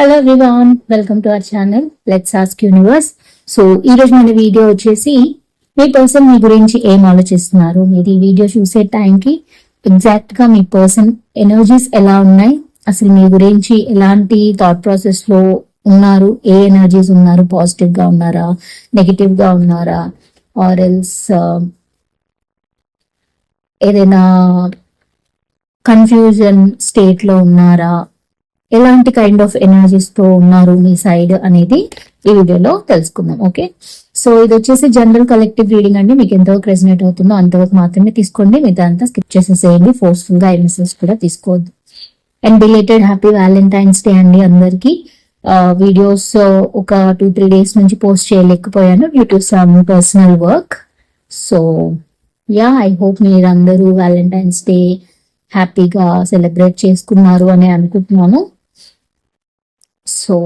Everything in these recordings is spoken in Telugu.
Hello everyone welcome to our channel let's ask universe so ఈ రోజు మన వీడియో వచ్చేసి మీ పర్సన్ మీ గురించి ఏం ఆలోచిస్తున్నారు? మీరు ఈ వీడియో చూసే టైంకి ఎగ్జాక్ట్గా మీ పర్సన్ ఎనర్జీస్ ఎలా ఉన్నాయి? అసలు మీ గురించి ఎలాంటి థాట్ ప్రాసెస్లో ఉన్నారు? ఏ ఎనర్జీస్ ఉన్నారు? పాజిటివ్గా ఉన్నారా? నెగిటివ్గా ఉన్నారా? ఆర్ ఎల్స్ um, ఏదైనా కన్ఫ్యూజన్ స్టేట్లో ఉన్నారా? ఎలాంటి కైండ్ ఆఫ్ ఎనర్జీస్తో ఉన్నారు మీ సైడ్ అనేది ఈ వీడియోలో తెలుసుకుందాం ఓకే సో ఇది వచ్చేసి జనరల్ కలెక్టివ్ రీడింగ్ అండి. మీకు ఎంతవరకు రెసినేట్ అవుతుందో అంతవరకు మాత్రమే తీసుకోండి. మిగతా అంతా స్కిప్ చేసేసేయండి. ఫోర్స్ఫుల్గా మెసేజ్ కూడా తీసుకోవద్దు. And belated happy Valentine's day అండి అందరికి. వీడియోస్ uh, ఒక టూ త్రీ డేస్ నుంచి పోస్ట్ చేయలేకపోయాను due to some personal work so ya I hope మీరందరూ వ్యాలంటైన్స్ డే హ్యాపీగా సెలబ్రేట్ చేసుకున్నారు అని అనుకుంటున్నాను. So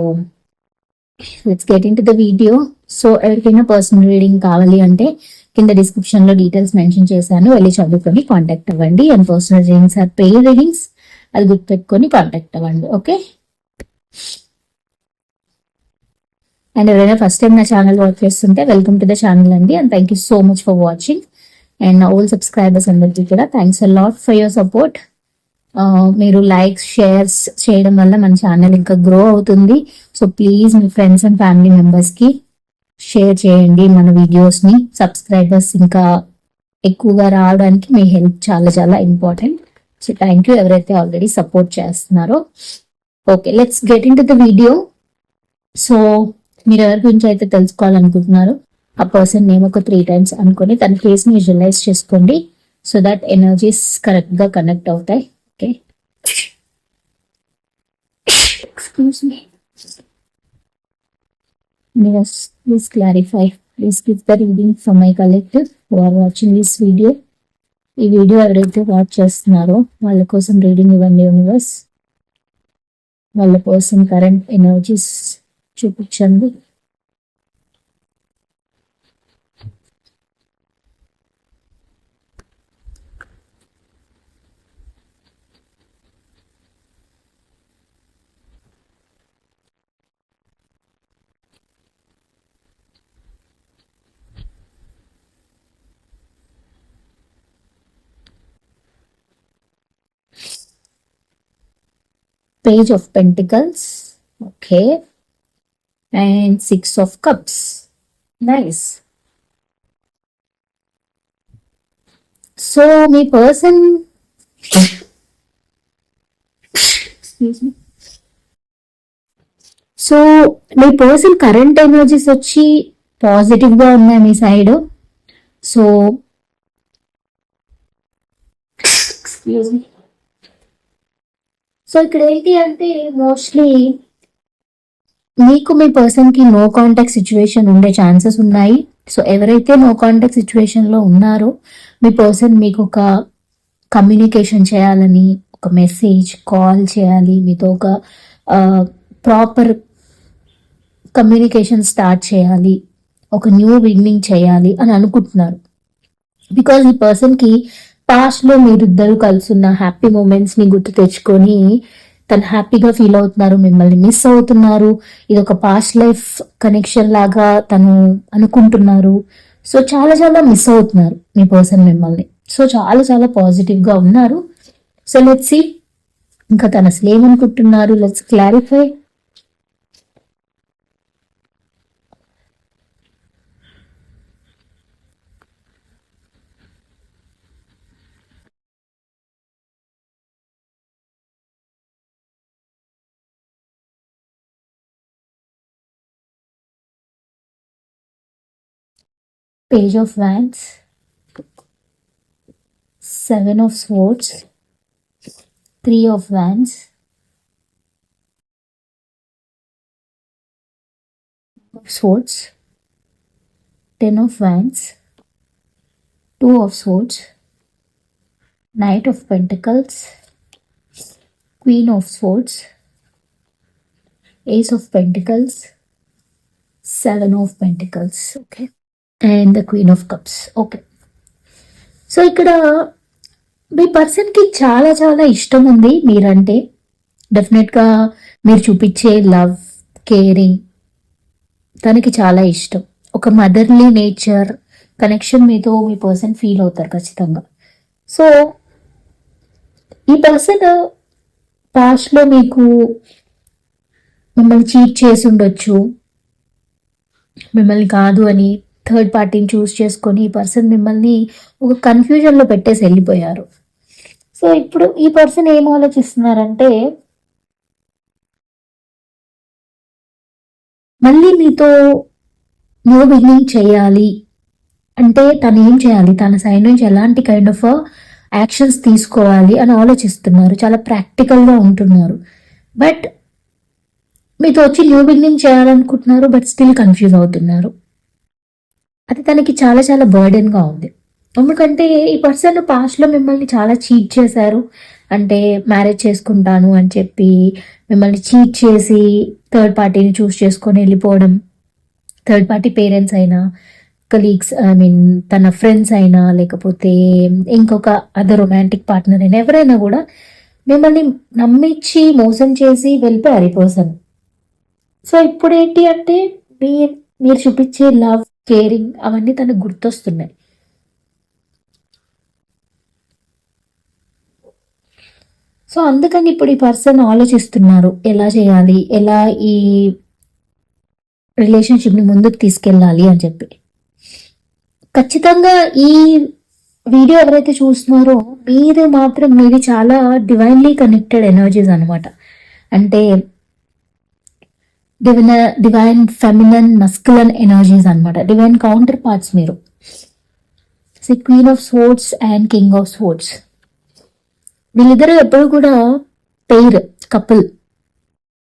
let's get into the video so ఎవరికైనా పర్సనల్ రీడింగ్ కావాలి అంటే కింద డిస్క్రిప్షన్లో డీటెయిల్స్ మెన్షన్ చేశాను. వెళ్ళి చదువుకొని కాంటాక్ట్ అవ్వండి. And personal readings or pay readings అది గుర్తుపెట్టుకొని కాంటాక్ట్ అవ్వండి. ఓకే అండ్ ఎవరైనా ఫస్ట్ టైం నా ఛానల్ వర్క్ చేస్తుంటే వెల్కమ్ టు ద ఛానల్ అండి. And thank you so much for watching and all subscribers అందరికీ కూడా thanks a lot for your support మీరు లైక్స్ షేర్స్ చేయడం వల్ల మన ఛానల్ ఇంకా గ్రో అవుతుంది. సో ప్లీజ్ మీ ఫ్రెండ్స్ అండ్ ఫ్యామిలీ మెంబర్స్కి షేర్ చేయండి మన వీడియోస్ని. సబ్స్క్రైబర్స్ ఇంకా ఎక్కువగా రావడానికి మీ హెల్ప్ చాలా చాలా ఇంపార్టెంట్ సో థ్యాంక్ యూ ఎవరైతే ఆల్రెడీ సపోర్ట్ చేస్తున్నారో. Okay let's get into the video so మీరు ఎవరి గురించి అయితే తెలుసుకోవాలనుకుంటున్నారో. ఆ పర్సన్ నేమ్ ఒక త్రీ టైమ్స్ అనుకొని తన ఫేస్ని విజువలైజ్ చేసుకోండి. సో దట్ ఎనర్జీస్ కరెక్ట్గా కనెక్ట్ అవుతాయి. Excuse me. Yes, please clarify. Please give the reading from my collective who are watching this video. ఈ వీడియో ఎవరైతే వాచ్ చేస్తున్నారో వాళ్ళ కోసం రీడింగ్ ఇవ్వండి యూనివర్స్ వాళ్ళ కోసం కరెంట్ ఎనర్జీస్ చూపించండి page of pentacles okay and six of cups nice so me person so మీ పర్సన్ కరెంట్ ఎనర్జీస్ వచ్చి పాజిటివ్గా ఉన్నాయి మీ side so excuse me so ఇక్కడ ఏంటి అంటే మోస్ట్లీ మీకు మీ పర్సన్కి నో కాంటాక్ట్ సిచ్యువేషన్ ఉండే ఛాన్సెస్ ఉన్నాయి. సో ఎవరైతే నో కాంటాక్ట్ సిచ్యువేషన్లో ఉన్నారో మీ పర్సన్ మీకు ఒక కమ్యూనికేషన్ చేయాలని ఒక మెసేజ్ కాల్ చేయాలి మీతో ఒక ప్రాపర్ కమ్యూనికేషన్ స్టార్ట్ చేయాలి ఒక న్యూ బిగినింగ్ చేయాలి అని అనుకుంటున్నారు. బికాజ్ ఈ పర్సన్కి పాస్ట్లో మీరిద్దరు కలుసున్న హ్యాపీ మూమెంట్స్ని గుర్తు తెచ్చుకొని తను హ్యాపీగా ఫీల్ అవుతున్నారు మిమ్మల్ని మిస్ అవుతున్నారు. ఇది ఒక పాస్ట్ లైఫ్ కనెక్షన్ లాగా తను అనుకుంటున్నారు. సో చాలా చాలా మిస్ అవుతున్నారు మీ పర్సన్ మిమ్మల్ని. సో చాలా చాలా పాజిటివ్గా ఉన్నారు. So let's see. ఇంకా తను అసలు ఏమనుకుంటున్నారు let's clarify. Page of Wands, Seven of Swords, Three of Wands, of Swords, Ten of Wands, Two of Swords, Knight of Pentacles, Queen of Swords, Ace of Pentacles, Seven of Pentacles. Okay. And the queen of cups okay so ఇక్కడ మీ పర్సన్కి చాలా చాలా ఇష్టం ఉంది మీరంటే. డెఫినెట్గా మీరు చూపించే లవ్ కేరింగ్ తనకి చాలా ఇష్టం. ఒక మదర్లీ నేచర్ కనెక్షన్ మీతో మీ పర్సన్ ఫీల్ అవుతారు ఖచ్చితంగా. సో ఈ పర్సన్ పాస్ట్లో మీకు మిమ్మల్ని చీట్ చేసి ఉండొచ్చు. మిమ్మల్ని కాదు అని థర్డ్ పార్టీని చూస్ చేసుకొని ఈ పర్సన్ మిమ్మల్ని ఒక కన్ఫ్యూజన్లో పెట్టేసి వెళ్ళిపోయారు. సో ఇప్పుడు ఈ పర్సన్ ఏం ఆలోచిస్తున్నారంటే మళ్ళీ మీతో న్యూ బిగినింగ్ చేయాలి. అంటే తను ఏం చేయాలి? తన సైడ్ నుంచి ఎలాంటి కైండ్ ఆఫ్ యాక్షన్స్ తీసుకోవాలి అని ఆలోచిస్తున్నారు. చాలా ప్రాక్టికల్గా ఉంటున్నారు. బట్ మీతో వచ్చి న్యూ బిగినింగ్ చేయాలనుకుంటున్నారు బట్ స్టిల్ కన్ఫ్యూజ్ అవుతున్నారు. అది తనకి చాలా చాలా బర్డెన్గా ఉంది. ఎందుకంటే ఈ పర్సన్ పాస్ట్లో మిమ్మల్ని చాలా చీట్ చేశారు. అంటే మ్యారేజ్ చేసుకుంటాను అని చెప్పి మిమ్మల్ని చీట్ చేసి థర్డ్ పార్టీని చూస్ చేసుకొని వెళ్ళిపోవడం. థర్డ్ పార్టీ పేరెంట్స్ అయినా కలీగ్స్ ఐ మీన్ తన ఫ్రెండ్స్ అయినా లేకపోతే ఇంకొక అదర్ రొమాంటిక్ పార్ట్నర్ అయినా ఎవరైనా కూడా మిమ్మల్ని నమ్మించి మోసం చేసి వెళ్ళిపోయారు ఈ పర్సన్ సో ఇప్పుడు ఏంటి అంటే మీ మీరు చూపించే లవ్ కేరింగ్ అవన్నీ తనకు గుర్తొస్తున్నాయి. సో అందుకని ఇప్పుడు ఈ పర్సన్ ఆలోచిస్తున్నారు ఎలా చేయాలి ఎలా ఈ రిలేషన్షిప్ని ముందుకు తీసుకెళ్ళాలి అని చెప్పి. ఖచ్చితంగా ఈ వీడియో ఎవరైతే చూస్తున్నారో మీరు మాత్రం మీది చాలా డివైన్లీ కనెక్టెడ్ ఎనర్జీస్ అనమాట అంటే divine divine feminine masculine energies అనమాట డివైన్ కౌంటర్ పార్ట్స్ మీరు. See queen of swords and king of swords వీళ్ళిద్దరూ ఎప్పుడు కూడా pair couple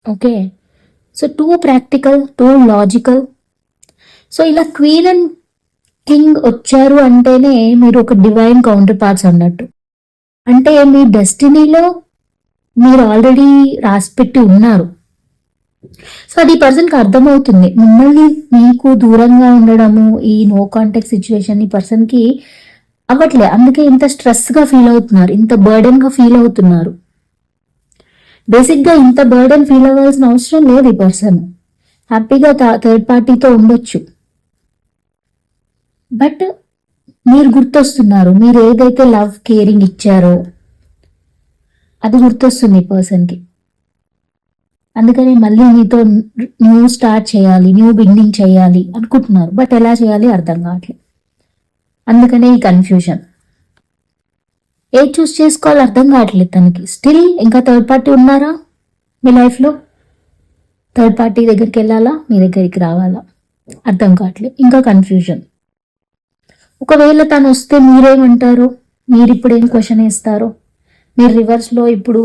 okay so too practical too logical so ఇలా క్వీన్ అండ్ కింగ్ వచ్చారు అంటేనే మీరు ఒక డివైన్ కౌంటర్ పార్ట్స్ అన్నట్టు. అంటే మీ డెస్టినీలో మీరు ఆల్రెడీ రాసిపెట్టి ఉన్నారు. సో అది పర్సన్కి అర్థమవుతుంది. మిమ్మల్ని మీకు దూరంగా ఉండడము ఈ నో కాంటాక్ట్ సిచ్యువేషన్ ఈ పర్సన్కి అవ్వట్లే. అందుకే ఇంత స్ట్రెస్గా ఫీల్ అవుతున్నారు. ఇంత బర్డెన్గా ఫీల్ అవుతున్నారు. బేసిక్గా ఇంత బర్డెన్ ఫీల్ అవ్వాల్సిన అవసరం లేదు ఈ పర్సన్ హ్యాపీగా థర్డ్ పార్టీతో ఉండొచ్చు. బట్ మీరు గుర్తొస్తున్నారు. మీరు ఏదైతే లవ్ కేరింగ్ ఇచ్చారో అది గుర్తొస్తుంది ఈ పర్సన్కి అందుకని మళ్ళీ నీతో న్యూ స్టార్ట్ చేయాలి న్యూ బిగినింగ్ చేయాలి అనుకుంటున్నారు. బట్ ఎలా చేయాలి అర్థం కావట్లేదు. అందుకనే ఈ కన్ఫ్యూజన్ ఏ చూస్ చేసుకోవాలో అర్థం కావట్లేదు తనకి. స్టిల్ ఇంకా థర్డ్ పార్టీ ఉన్నారా మీ లైఫ్లో థర్డ్ పార్టీ దగ్గరికి వెళ్ళాలా? మీ దగ్గరికి రావాలా? అర్థం కావట్లేదు. ఇంకా కన్ఫ్యూజన్ ఒకవేళ తను వస్తే మీరేమంటారు? మీరు ఇప్పుడు ఏం క్వశ్చన్ వేస్తారు? మీరు రివర్స్లో ఇప్పుడు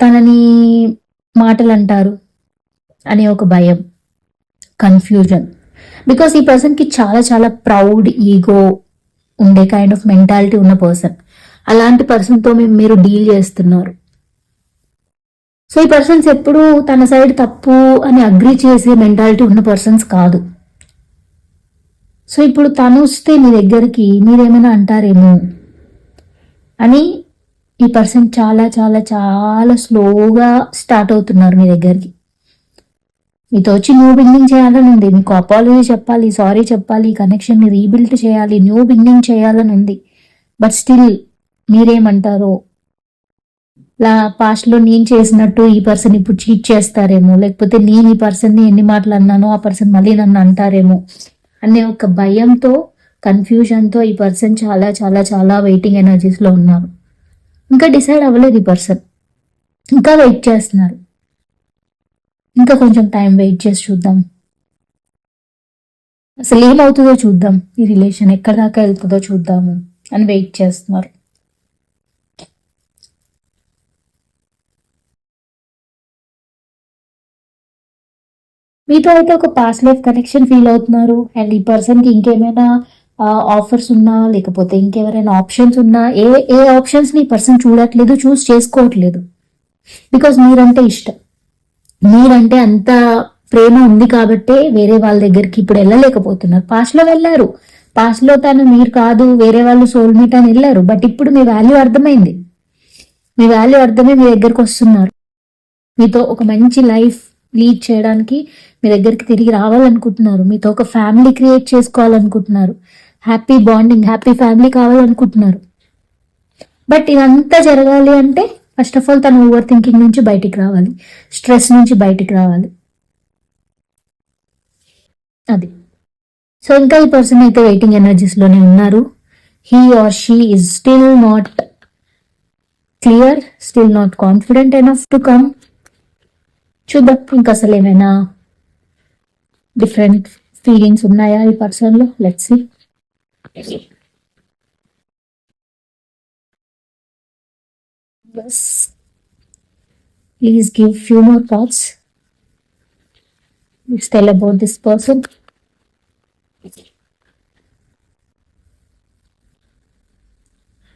తనని మాటలు అంటారు అనే ఒక భయం కన్ఫ్యూజన్ బికాస్ ఈ పర్సన్కి చాలా చాలా ప్రౌడ్ ఈగో ఉండే కైండ్ ఆఫ్ మెంటాలిటీ ఉన్న పర్సన్ అలాంటి పర్సన్తో మీరు డీల్ చేస్తున్నారు. సో ఈ పర్సన్స్ ఎప్పుడు తన సైడ్ తప్పు అని అగ్రి చేసే మెంటాలిటీ ఉన్న పర్సన్స్ కాదు. సో ఇప్పుడు తను వస్తే మీ దగ్గరికి మీరేమైనా అంటారేమో అని ఈ పర్సన్ చాలా చాలా చాలా స్లోగా స్టార్ట్ అవుతున్నారు మీ దగ్గరికి. మీతో వచ్చి న్యూ బిల్డింగ్ చేయాలని ఉంది మీకు అపాలజీ చెప్పాలి సారీ చెప్పాలి కనెక్షన్ని రీబిల్డ్ చేయాలి న్యూ బిల్డింగ్ చేయాలని ఉంది బట్ స్టిల్ మీరేమంటారో? లా పాస్ట్లో నేను చేసినట్టు ఈ పర్సన్ ఇప్పుడు చీట్ చేస్తారేమో? లేకపోతే నేను ఈ పర్సన్ని ఎన్ని మాటలు అన్నానో ఆ పర్సన్ మళ్ళీ నన్ను అంటారేమో? అనే ఒక భయంతో కన్ఫ్యూజన్తో ఈ పర్సన్ చాలా చాలా చాలా వెయిటింగ్ ఎనర్జీస్లో ఉన్నారు. ఇంకా డిసైడ్ అవ్వలేదు ఈ పర్సన్ ఇంకా వెయిట్ చేస్తున్నారు. ఇంకా కొంచెం టైం వెయిట్ చేసి చూద్దాం. అసలు ఏమవుతుందో చూద్దాం. ఈ రిలేషన్ ఎక్కడి దాకా వెళ్తుందో చూద్దాము అని వెయిట్ చేస్తున్నారు. మీతో అయితే ఒక పాస్ లైఫ్ కనెక్షన్ ఫీల్ అవుతున్నారు. అండ్ ఈ పర్సన్కి ఇంకేమైనా ఆఫర్స్ ఉన్నా లేకపోతే ఇంకెవరైనా ఆప్షన్స్ ఉన్నా ఏ ఏ ఆప్షన్స్ని ఈ పర్సన్ చూడట్లేదు చూస్ చేసుకోవట్లేదు. బికాస్ మీరంటే ఇష్టం. మీరంటే అంత ప్రేమ ఉంది కాబట్టే వేరే వాళ్ళ దగ్గరికి ఇప్పుడు వెళ్ళలేకపోతున్నారు. పాస్ట్లో వెళ్ళారు. పాస్ట్లో తను మీరు కాదు వేరే వాళ్ళు సోల్మేట్ అని వెళ్ళారు. బట్ ఇప్పుడు మీ వాల్యూ అర్థమైంది. మీ వాల్యూ అర్థమై మీ దగ్గరికి వస్తున్నారు. మీతో ఒక మంచి లైఫ్ లీడ్ చేయడానికి మీ దగ్గరికి తిరిగి రావాలనుకుంటున్నారు. మీతో ఒక ఫ్యామిలీ క్రియేట్ చేసుకోవాలనుకుంటున్నారు. హ్యాపీ బాండింగ్ హ్యాపీ ఫ్యామిలీ కావాలనుకుంటున్నారు. బట్ ఇదంతా జరగాలి అంటే ఫస్ట్ ఆఫ్ ఆల్ తను ఓవర్ థింకింగ్ నుంచి బయటికి రావాలి. స్ట్రెస్ నుంచి బయటికి రావాలి. అది. సో ఇంకా ఈ పర్సన్ అయితే వెయిటింగ్ ఎనర్జీస్లోనే ఉన్నారు. He or she is still not clear still not confident enough to come చూద్దాం ఇంకా అసలు ఏమైనా డిఫరెంట్ ఫీలింగ్స్ ఉన్నాయా ఈ పర్సన్లో let's see Yes. Please give few more thoughts. Please tell about this person.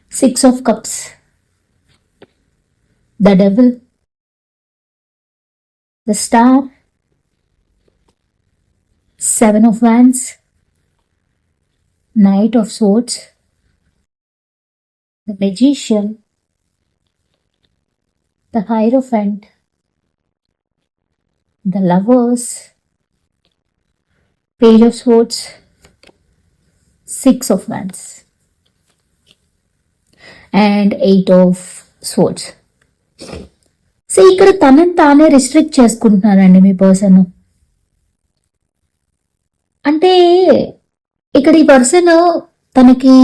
Six of Cups. The Devil. The Star. Seven of Wands. Knight of Swords. The Magician the Hierophant, the Lovers, Page of Swords, Six of Wands, and Eight of Swords. So ఇక్కడ తనని తానే రిస్ట్రిక్ట్ చేసుకుంటున్నారండి మీ పర్సన్ అంటే ఇక్కడ ఈ పర్సన్ తనకి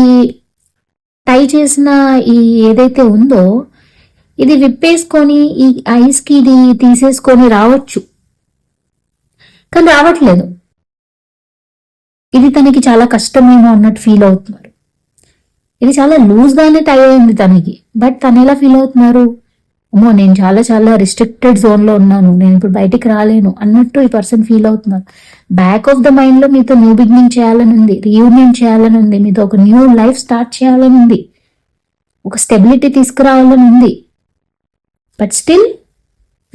టై చేసిన ఈ ఏదైతే ఉందో ఇది విప్పేసుకొని ఈ ఐస్కి ఇది తీసేసుకొని రావచ్చు. కానీ రావట్లేదు. ఇది తనకి చాలా కష్టమేమో అన్నట్టు ఫీల్ అవుతున్నారు. ఇది చాలా లూజ్గానే టై అయింది తనకి. బట్ తను ఎలా ఫీల్ అవుతున్నారు? అమ్మో నేను చాలా చాలా రిస్ట్రిక్టెడ్ జోన్లో ఉన్నాను. నేను ఇప్పుడు బయటికి రాలేను. అన్నట్టు ఈ పర్సన్ ఫీల్ అవుతున్నారు. బ్యాక్ ఆఫ్ ద మైండ్లో మీతో న్యూ బిగినింగ్ చేయాలని ఉంది. రీయూనియన్ చేయాలని ఉంది. మీతో ఒక న్యూ లైఫ్ స్టార్ట్ చేయాలని ఉంది. ఒక స్టెబిలిటీ తీసుకురావాలని ఉంది. బట్ స్టిల్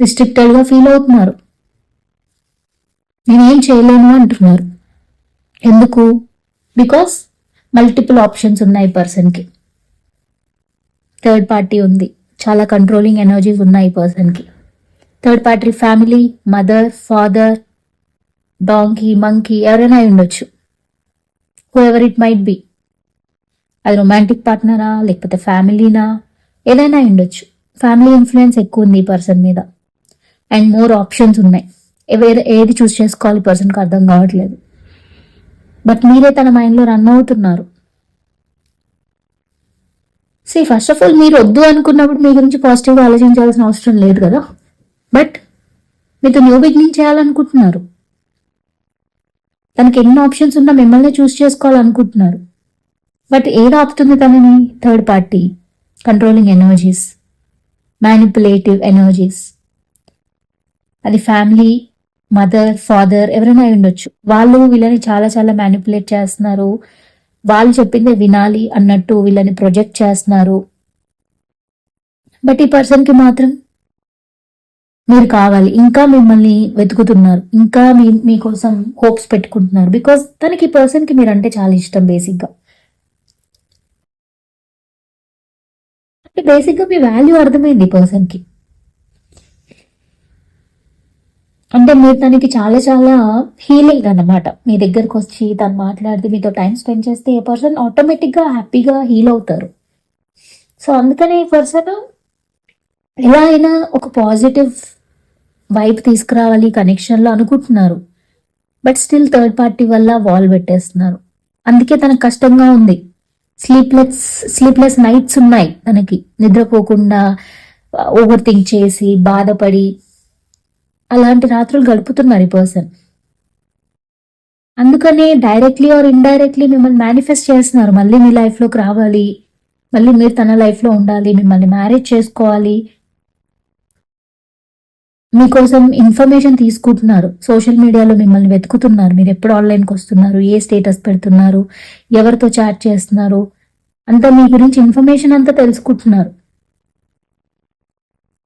రిస్ట్రిక్టెడ్గా ఫీల్ అవుతున్నారు. నేనేం చేయలేను అంటున్నారు. ఎందుకు? బికాస్ మల్టిపుల్ ఆప్షన్స్ ఉన్నాయి పర్సన్కి థర్డ్ పార్టీ ఉంది. చాలా కంట్రోలింగ్ ఎనర్జీస్ ఉన్నాయి ఈ పర్సన్కి third party family mother father donkey monkey ఎవరైనా ఉండొచ్చు. Whoever it might be అది రొమాంటిక్ పార్ట్నరా లేకపోతే ఫ్యామిలీనా ఏదైనా ఉండొచ్చు. ఫ్యామిలీ ఇన్ఫ్లుయెన్స్ ఎక్కువ ఉంది ఈ పర్సన్ మీద. అండ్ మోర్ ఆప్షన్స్ ఉన్నాయి. వేరే ఏది చూస్ చేసుకోవాలి పర్సన్కి అర్థం కావట్లేదు. బట్ మీరే తన మైండ్లో రన్ అవుతున్నారు. సీ ఫస్ట్ ఆఫ్ ఆల్ మీరు వద్దు అనుకున్నప్పుడు మీ గురించి పాజిటివ్గా ఆలోచించాల్సిన అవసరం లేదు కదా. బట్ మీతో న్యూ బిగినింగ్ చేయాలనుకుంటున్నారు. తనకి ఎన్ని ఆప్షన్స్ ఉన్నా మిమ్మల్ని చూస్ చేసుకోవాలనుకుంటున్నారు. బట్ ఏది ఆపుతుంది తనని? Third party controlling energies manipulative energies అది ఫ్యామిలీ మదర్ ఫాదర్ ఎవరైనా ఉండొచ్చు. వాళ్ళు వీళ్ళని చాలా చాలా మ్యానిపులేట్ చేస్తున్నారు. వాళ్ళు చెప్పిందే వినాలి అన్నట్టు వీళ్ళని ప్రొజెక్ట్ చేస్తున్నారు. బట్ ఈ పర్సన్కి మాత్రం మీరు కావాలి. ఇంకా మిమ్మల్ని వెతుకుతున్నారు. ఇంకా మీ మీకోసం హోప్స్ పెట్టుకుంటున్నారు. బికాస్ తనకి ఈ పర్సన్కి మీరు అంటే చాలా ఇష్టం బేసిక్గా. అంటే బేసిక్గా మీ వాల్యూ అర్థమైంది ఈ పర్సన్కి. అంటే మీరు తనకి చాలా చాలా హీలింగ్ అనమాట మీ దగ్గరకు వచ్చి తను మాట్లాడితే మీతో టైం స్పెండ్ చేస్తే ఏ పర్సన్ ఆటోమేటిక్గా హ్యాపీగా హీల్ అవుతారు. సో అందుకనే ఈ పర్సన్ ఎలా అయినా ఒక పాజిటివ్ వైబ్ తీసుకురావాలి కనెక్షన్లో అనుకుంటున్నారు. బట్ స్టిల్ థర్డ్ పార్టీ వల్ల వాల్ పెట్టేస్తున్నారు. అందుకే తనకు కష్టంగా ఉంది. స్లీప్లెస్ స్లీప్లెస్ నైట్స్ ఉన్నాయి తనకి. నిద్రపోకుండా uh, ఓవర్ థింక్ చేసి బాధపడి అలాంటి రాత్రులు గడుపుతున్నారు ఈ పర్సన్ అందుకనే డైరెక్ట్లీ ఆర్ ఇండైరెక్ట్లీ మిమ్మల్ని మేనిఫెస్ట్ చేస్తున్నారు. మళ్ళీ మీ లైఫ్లోకి రావాలి. మళ్ళీ మీరు తన లైఫ్లో ఉండాలి. మిమ్మల్ని మ్యారేజ్ చేసుకోవాలి. మీకోసం ఇన్ఫర్మేషన్ తీసుకుంటున్నారు. సోషల్ మీడియాలో మిమ్మల్ని వెతుకుతున్నారు. మీరు ఎప్పుడు ఆన్లైన్కి వస్తున్నారు? ఏ స్టేటస్ పెడుతున్నారు? ఎవరితో చాట్ చేస్తున్నారు? అంతా మీ గురించి ఇన్ఫర్మేషన్ అంతా తెలుసుకుంటున్నారు.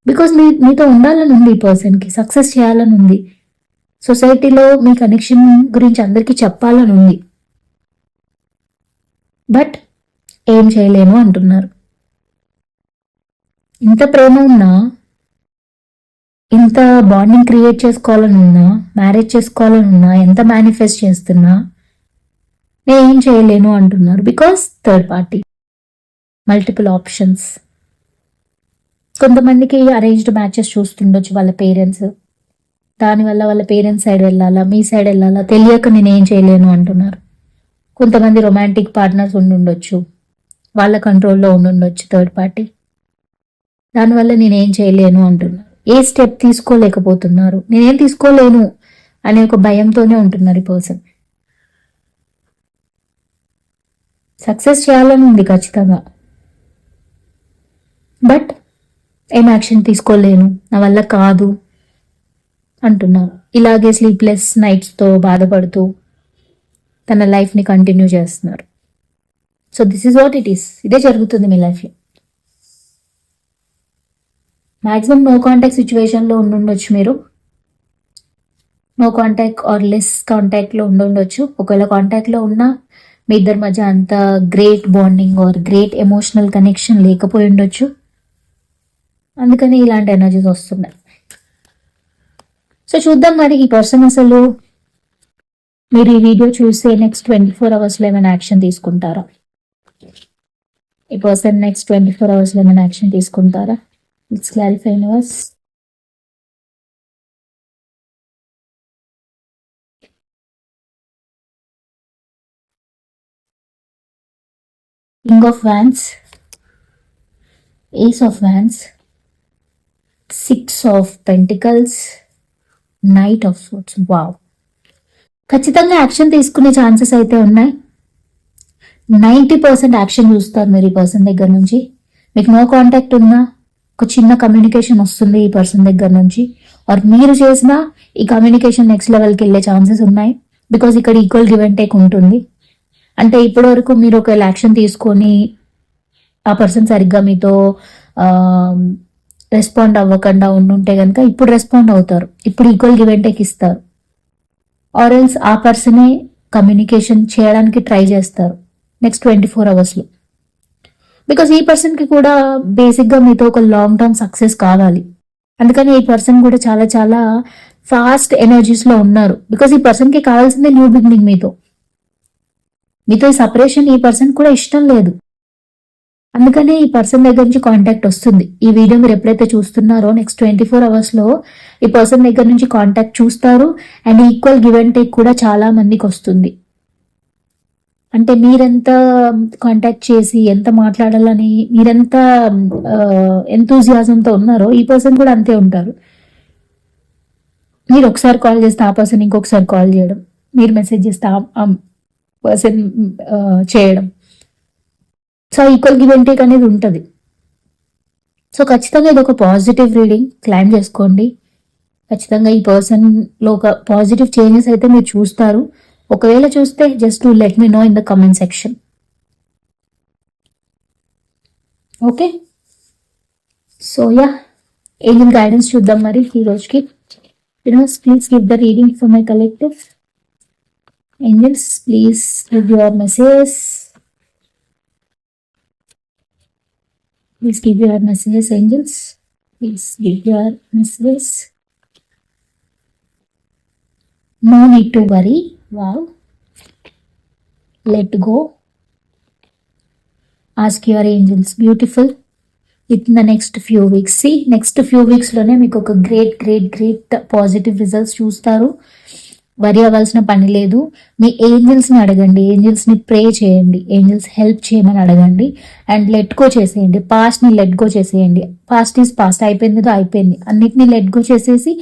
బికాస్ మీ మీతో ఉండాలని ఉంది ఈ పర్సన్కి సక్సెస్ చేయాలని ఉంది. సొసైటీలో మీ కనెక్షన్ గురించి అందరికీ చెప్పాలని ఉంది. బట్ ఏం చేయలేము అంటున్నారు. ఇంత ప్రేమ ఉన్నా ఇంత బాండింగ్ క్రియేట్ చేసుకోవాలని ఉన్నా మ్యారేజ్ చేసుకోవాలని ఉన్నా ఎంత మేనిఫెస్ట్ చేస్తున్నా నేను ఏం చేయలేను అంటున్నారు. Because third party multiple options కొంతమందికి అరేంజ్డ్ మ్యాచెస్ చూస్తుండొచ్చు వాళ్ళ పేరెంట్స్ దానివల్ల వాళ్ళ పేరెంట్స్ సైడ్ వెళ్ళాలా మీ సైడ్ వెళ్ళాలా తెలియక నేను ఏం చేయలేను అంటున్నారు. కొంతమంది రొమాంటిక్ పార్ట్నర్స్ ఉండుండొచ్చు వాళ్ళ కంట్రోల్లో ఉండుండొచ్చు థర్డ్ పార్టీ దానివల్ల నేనేం చేయలేను అంటున్నారు. ఏ స్టెప్ తీసుకోలేకపోతున్నారు. నేనేం తీసుకోలేను అనే ఒక భయంతోనే ఉంటున్నారు ఈ పర్సన్ సక్సెస్ చేయాలని ఉంది ఖచ్చితంగా. బట్ ఏం యాక్షన్ తీసుకోలేను. నా వల్ల కాదు అంటున్నారు. ఇలాగే స్లీప్లెస్ నైట్స్తో బాధపడుతూ తన లైఫ్ని కంటిన్యూ చేస్తున్నారు. So this is what it is ఇదే జరుగుతుంది మీ లైఫ్లో మ్యాక్సిమం నో కాంటాక్ట్ సిచ్యువేషన్లో ఉండుండొచ్చు మీరు. నో కాంటాక్ట్ ఆర్ లెస్ కాంటాక్ట్లో ఉండుండొచ్చు. ఒకవేళ కాంటాక్ట్లో ఉన్నా మీ ఇద్దరి మధ్య అంత great bonding or great emotional connection లేకపోయి ఉండొచ్చు. అందుకని ఇలాంటి ఎనర్జీస్ వస్తున్నాయి. సో చూద్దాం మరి ఈ పర్సన్ అసలు మీరు ఈ వీడియో చూస్తే నెక్స్ట్ ట్వంటీ ఫోర్ అవర్స్లో ఏమైనా యాక్షన్ తీసుకుంటారా? ఈ పర్సన్ నెక్స్ట్ ట్వంటీ ఫోర్ అవర్స్లో ఏమైనా యాక్షన్ తీసుకుంటారా? It's clarify universe king of wands ace of wands six of pentacles knight of swords wow ఖచ్చితంగా యాక్షన్ తీసుకునే ఛాన్సెస్ అయితే ఉన్నాయి. నైంటీ పర్సెంట్ యాక్షన్ చూస్తారు మీరు ఈ పర్సన్ దగ్గర నుంచి. మీకు నో కాంటాక్ట్ ఉన్నా ఒక చిన్న కమ్యూనికేషన్ వస్తుంది ఈ పర్సన్ దగ్గర నుంచి. ఆర్ మీరు చేసిన ఈ కమ్యూనికేషన్ నెక్స్ట్ లెవెల్కి వెళ్ళే ఛాన్సెస్ ఉన్నాయి. బికాజ్ ఇక్కడ ఈక్వల్ గివ్ అండ్ టేక్ ఉంటుంది. అంటే ఇప్పటి వరకు మీరు ఒక యాక్షన్ తీసుకొని ఆ పర్సన్ సరిగ్గా మీతో రెస్పాండ్ అవ్వకుండా ఉండుంటే కనుక ఇప్పుడు రెస్పాండ్ అవుతారు. ఇప్పుడు ఈక్వల్ గివ్ అండ్ టేక్ ఇస్తారు. ఆరెల్స్ ఆ పర్సనే కమ్యూనికేషన్ చేయడానికి ట్రై చేస్తారు. నెక్స్ట్ ట్వంటీ ఫోర్ అవర్స్లో బికాస్ ఈ పర్సన్కి కూడా బేసిక్గా మీతో ఒక లాంగ్ టర్మ్ సక్సెస్ కావాలి. అందుకని ఈ పర్సన్ కూడా చాలా చాలా ఫాస్ట్ ఎనర్జీస్లో ఉన్నారు. బికాస్ ఈ పర్సన్కి కావాల్సిందే న్యూ బిగినింగ్ మీతో. మీతో ఈ సపరేషన్ ఈ పర్సన్ కూడా ఇష్టం లేదు. అందుకనే ఈ పర్సన్ దగ్గర నుంచి కాంటాక్ట్ వస్తుంది. ఈ వీడియో మీరు ఎప్పుడైతే చూస్తున్నారో నెక్స్ట్ ట్వంటీ ఫోర్ అవర్స్లో ఈ పర్సన్ దగ్గర నుంచి కాంటాక్ట్ చూస్తారు. And equal give and take కూడా చాలా మందికి వస్తుంది. అంటే మీరెంత um, కాంటాక్ట్ చేసి ఎంత మాట్లాడాలని మీరెంత um, uh, ఎంతూజియాజంతో ఉన్నారో ఈ పర్సన్ కూడా అంతే ఉంటారు. మీరు ఒకసారి కాల్ చేస్తే ఆ పర్సన్ ఇంకొకసారి కాల్ చేయడం. మీరు మెసేజ్ చేస్తే ఆ పర్సన్ uh, చేయడం. So equal give and take అనేది ఉంటుంది. సో ఖచ్చితంగా ఇది ఒక పాజిటివ్ రీడింగ్ క్లైమ్ చేసుకోండి. ఖచ్చితంగా ఈ పర్సన్లో ఒక పాజిటివ్ చేంజెస్ అయితే మీరు చూస్తారు. ఒకవేళ చూస్తే just to let me know in the comment section okay so yeah angel guidance చూద్దాం మరి ఈ రోజుకి. Universe please give the reading for my collective angels please give your message Please give your messages, angels. Please give your messages. No need to worry. Wow. Let go. Ask your angels. Beautiful Within the next few weeks see next few వీక్స్లోనే మీకు ఒక great great great positive results చూస్తారు వరి అవ్వాల్సిన పని లేదు. మీ ఏంజల్స్ని అడగండి. ఏంజల్స్ని ప్రే చేయండి. ఏంజల్స్ హెల్ప్ చేయమని అడగండి. అండ్ లెట్ గో చేసేయండి. పాస్ట్ని లెట్ గో చేసేయండి. పాస్ట్ ఈజ్ పాస్ట్ అయిపోయింది అయిపోయింది. అన్నిటిని లెట్ గో చేసేసి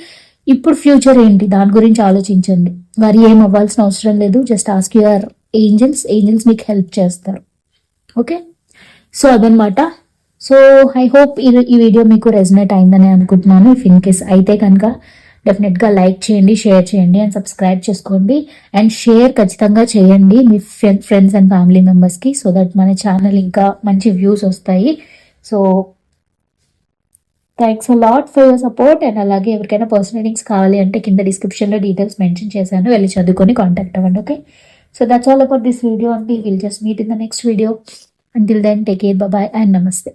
ఇప్పుడు ఫ్యూచర్ ఏంటి? దాని గురించి ఆలోచించండి. వరి ఏం అవ్వాల్సిన అవసరం లేదు. Just ask your angels angels మీకు హెల్ప్ చేస్తారు. ఓకే సో అదనమాట సో ఐ హోప్ ఈ వీడియో మీకు రెజనేట్ అయిందని అనుకుంటున్నాను. ఇఫ్ ఇన్ కేస్ అయితే కనుక డెఫినెట్గా లైక్ చేయండి షేర్ చేయండి అండ్ సబ్స్క్రైబ్ చేసుకోండి. అండ్ షేర్ ఖచ్చితంగా చేయండి మీ ఫ్రెండ్స్ అండ్ ఫ్యామిలీ మెంబర్స్కి సో దట్ మన ఛానల్ ఇంకా మంచి వ్యూస్ వస్తాయి. So thanks a lot for your support and అలాగే ఎవరికైనా పర్సనల్ లింక్స్ కావాలి అంటే కింద డిస్క్రిప్షన్లో డీటెయిల్స్ మెన్షన్ చేశాను వెళ్ళి చదువుకొని కాంటాక్ట్ అవ్వండి okay so that's all about this video అండి will just meet in the next video until then take care bye and namaste